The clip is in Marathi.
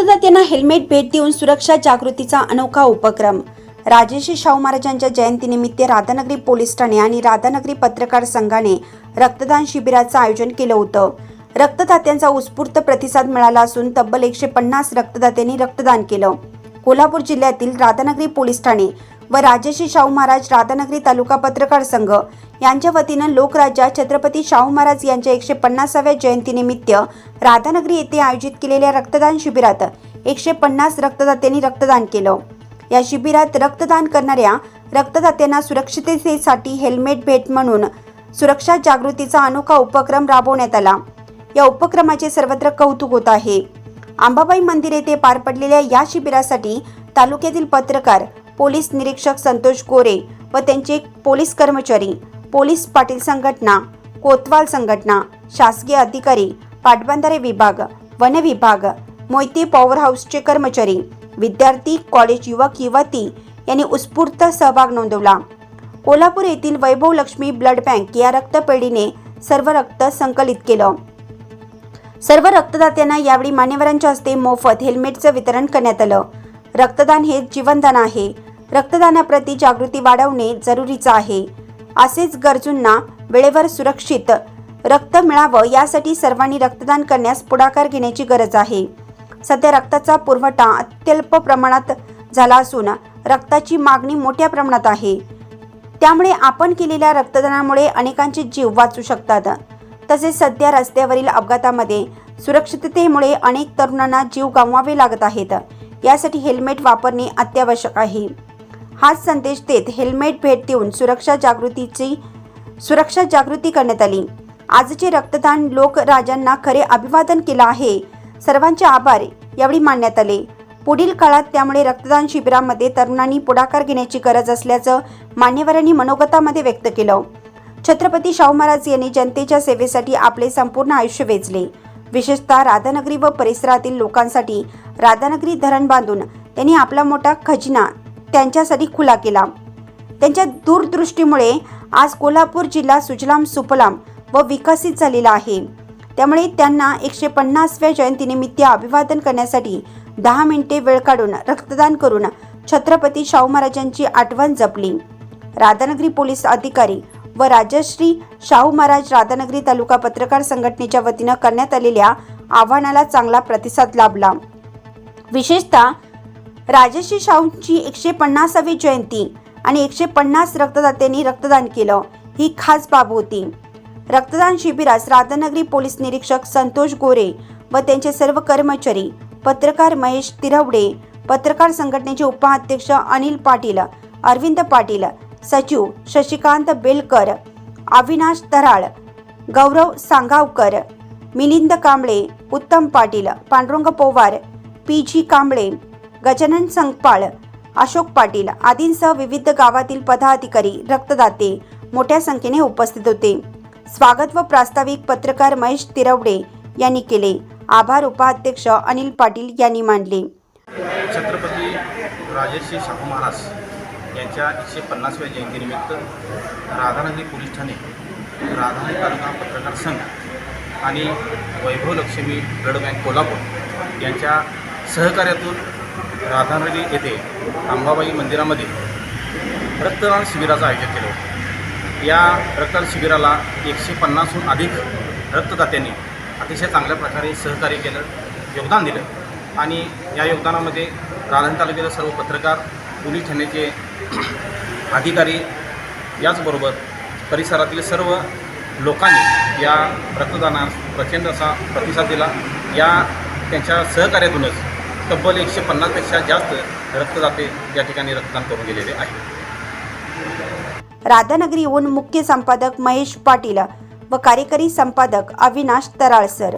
रक्तदात्यांना हेल्मेट भेट देऊन सुरक्षा जागृतीचा अनोखा उपक्रम. राजेशी शाहू महाराजांच्या जयंतीनिमित्त राधानगरी पोलीस ठाणे आणि राधानगरी पत्रकार संघाने रक्तदान शिबिराचं आयोजन केलं होतं. रक्तदात्यांचा उत्स्फूर्त प्रतिसाद मिळाला असून तब्बल एकशे पन्नास रक्तदात्यांनी रक्तदान केलं. कोल्हापूर जिल्ह्यातील राधानगरी पोलीस ठाणे व राजेशी शाहू महाराज राधानगरी तालुका पत्रकार संघ यांच्या वतीनं लोकराजा छत्रपती शाहू महाराज यांच्या एकशे पन्नासाव्या जयंतीनिमित्त राधानगरी येथे आयोजित केलेल्या रक्तदान शिबिरात एकशे पन्नास रक्तदात्यांनी रक्तदान केलं. या शिबिरात रक्तदान करणाऱ्या रक्तदात्यांना सुरक्षिततेसाठी हेल्मेट भेट म्हणून सुरक्षा जागृतीचा अनोखा उपक्रम राबवण्यात आला. या उपक्रमाचे सर्वत्र कौतुक होत आहे. आंबाबाई मंदिर येथे पार पडलेल्या या शिबिरासाठी तालुक्यातील पत्रकार पोलीस निरीक्षक संतोष गोरे व त्यांचे पोलीस कर्मचारी पोलीस पाटील संघटना कोतवाल संघटना शासकीय अधिकारी पाटबंधारे विभाग वन विभाग मोहिती पॉवर हाऊसचे कर्मचारी विद्यार्थी कॉलेज युवक युवती यांनी उत्स्फूर्त सहभाग नोंदवला. कोल्हापूर येथील वैभव लक्ष्मी ब्लड बँक या रक्तपेढीने सर्व रक्त संकलित केलं. सर्व रक्तदात्यांना यावेळी मान्यवरांच्या हस्ते मोफत हेल्मेटचं वितरण करण्यात आलं. रक्तदान हे जीवनदान आहे. रक्तदानाप्रती जागृती वाढवणे जरुरीचं आहे. असेच गरजूंना वेळेवर सुरक्षित रक्त मिळावं यासाठी सर्वांनी रक्तदान करण्यास पुढाकार घेण्याची गरज आहे. सध्या रक्ताचा पुरवठा अत्यल्प प्रमाणात झाला असून रक्ताची मागणी मोठ्या प्रमाणात आहे. त्यामुळे आपण केलेल्या रक्तदानामुळे अनेकांचे जीव वाचू शकतात. तसेच सध्या रस्त्यावरील अपघातामध्ये सुरक्षिततेमुळे अनेक तरुणांना जीव गमवावे लागत आहेत. यासाठी हेल्मेट वापरणे अत्यावश्यक आहे. हाच संदेश देत हेल्मेट भेट देऊन सुरक्षा जागृतीची सुरक्षा जागृती करण्यात आली. आजचे रक्तदान लोक राजांना खरे अभिवादन केलं आहे. सर्वांचे आभार यावेळी मानण्यात आले. पुढील काळात त्यामुळे रक्तदान शिबिरामध्ये तरुणांनी पुढाकार घेण्याची गरज असल्याचं मान्यवरांनी मनोगतामध्ये व्यक्त केलं. छत्रपती शाहू महाराज यांनी जनतेच्या सेवेसाठी आपले संपूर्ण आयुष्य वेचले. विशेषतः राधानगरी व परिसरातील लोकांसाठी राधानगरी धरण बांधून त्यांनी आपला मोठा खजिना त्यांच्यासाठी खुला केला. त्यांच्या दूरदृष्टीमुळे आज कोल्हापूर जिल्हा सुजलाम सुफलाम व विकसित झालेला आहे. त्यामुळे त्यांना एकशे पन्नासव्या जयंतीनिमित्त अभिवादन करण्यासाठी दहा मिनिटे वेळ काढून रक्तदान करून छत्रपती शाहू महाराजांची आठवण जपली. राधानगरी पोलीस अधिकारी व राजश्री शाहू महाराज राधानगरी तालुका पत्रकार संघटनेच्या वतीनं करण्यात आलेल्या आव्हानाला चांगला प्रतिसाद लाभला. विशेषतः राजश्री शाहूंची एकशे पन्नासावी जयंती आणि एकशे पन्नास रक्तदात्यांनी रक्तदान केलं ही खास बाब होती. रक्तदान शिबिरास राधानगरी पोलीस निरीक्षक संतोष गोरे व त्यांचे सर्व कर्मचारी पत्रकार महेश तिरवडे पत्रकार संघटनेचे उपाध्यक्ष अनिल पाटील अरविंद पाटील सचिव शशिकांत बेलकर अविनाश तराळ गौरव सांगावकर मिलिंद कांबळे उत्तम पाटील पांडुरंग पोवार पी. जी. कांबळे गजानन संगपाळ अशोक पाटील आदींसह विविध गावातील पदाधिकारी रक्तदाते मोठ्या संख्येने उपस्थित होते. स्वागत व प्रास्ताविक पत्रकार महेश तिरवडे यांनी केले. आभार उपाध्यक्ष अनिल पाटील यांनी मांडले छत्रपती राजर्षी शाहू महाराज यांच्या एकशे पन्नासव्या जयंतीनिमित्त राधानगरी पोलीस ठाणे राधानगरी तालुका पत्रकार संघ आणि वैभव लक्ष्मी ब्लड बँक कोल्हापूर यांच्या सहकार्यातून राधानगरी येथे अंबाबाई मंदिरामध्ये रक्तदान शिबिराचं आयोजन केलं होतं. या रक्तदान शिबिराला एकशे पन्नासहून अधिक रक्तदात्यांनी अतिशय चांगल्या प्रकारे सहकार्य केलं योगदान दिलं आणि या योगदानामध्ये राधान तालुक्यातील सर्व पत्रकार पोलीस ठाण्याचे अधिकारी याचबरोबर परिसरातील सर्व लोकांनी या रक्तदानास प्रचंड असा प्रतिसाद दिला. या त्यांच्या सहकार्यातूनच तब्बल एकशे पन्नासपेक्षा जास्त रक्तदाते या ठिकाणी रक्तदान करून गेलेले आहेत. राधानगरी येऊन मुख्य संपादक महेश पाटील व कार्यकारी संपादक अविनाश तराळसर.